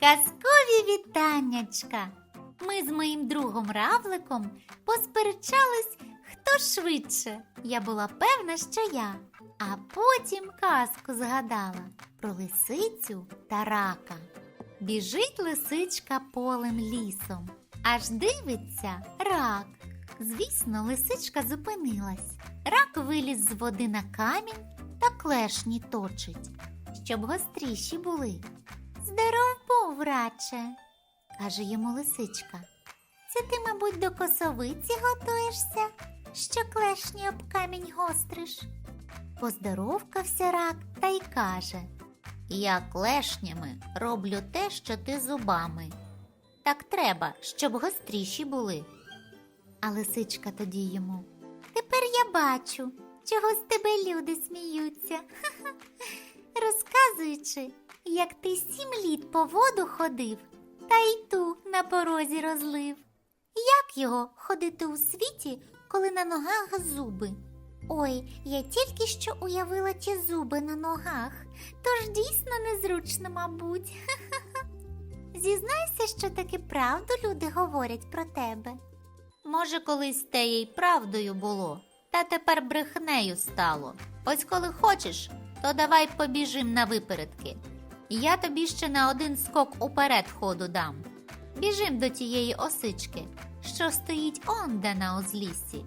Казкові вітаннячка! Ми з моїм другом Равликом посперечались, хто швидше. Я була певна, що я. А потім казку згадала про лисицю та рака. Біжить лисичка полем лісом, аж дивиться рак. Звісно, лисичка зупинилась. Рак виліз з води на камінь та клешні точить, щоб гостріші були. Здоров був, раче, каже йому лисичка. Це ти, мабуть, до косовиці готуєшся, що клешні об камінь гостриш. Поздоровкався рак та й каже Я клешнями роблю те, що ти зубами. Так треба, щоб гостріші були. А лисичка тоді йому. Тепер я бачу, чого з тебе люди сміються. Ха-ха. Розказуючи, як ти сім літ по воду ходив, та й ту на порозі розлив. Як його ходити у світі, коли на ногах зуби? Ой, я тільки що уявила ті зуби на ногах, тож дійсно незручно, мабуть. Зізнайся, що таки правду люди говорять про тебе. Може, колись те й правдою було, та тепер брехнею стало. Ось коли хочеш, то давай побіжим на випередки. Я тобі ще на один скок уперед ходу дам. Біжим до тієї осички, що стоїть онде на узліссі.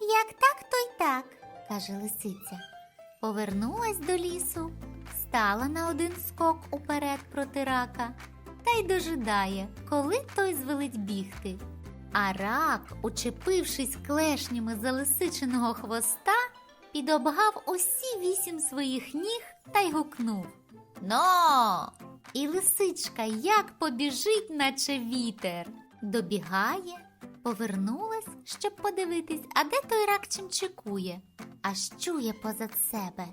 Як так, то й так, каже лисиця. Повернулась до лісу, стала на один скок уперед проти рака та й дожидає, коли той звелить бігти. А рак, учепившись клешнями за лисичиного хвоста, підобгав усі вісім своїх ніг та й гукнув Но! І лисичка як побіжить, наче вітер. Добігає, повернулась, щоб подивитись, а де той рак чимчикує, аж чує позад себе.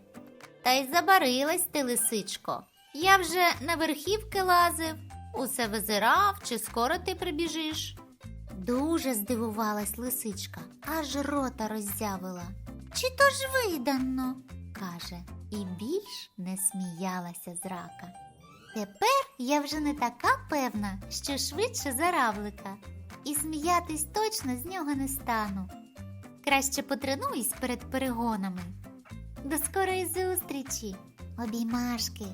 Та й забарилась ти, лисичко. Я вже на верхівки лазив, усе визирав, чи скоро ти прибіжиш. Дуже здивувалась лисичка, аж рота роззявила. Чи то ж видано? Каже, і більш не сміялася з рака. Тепер я вже не така певна, що швидше за равлика, і сміятись точно з нього не стану. Краще потренуюсь перед перегонами. До скорої зустрічі, обіймашки.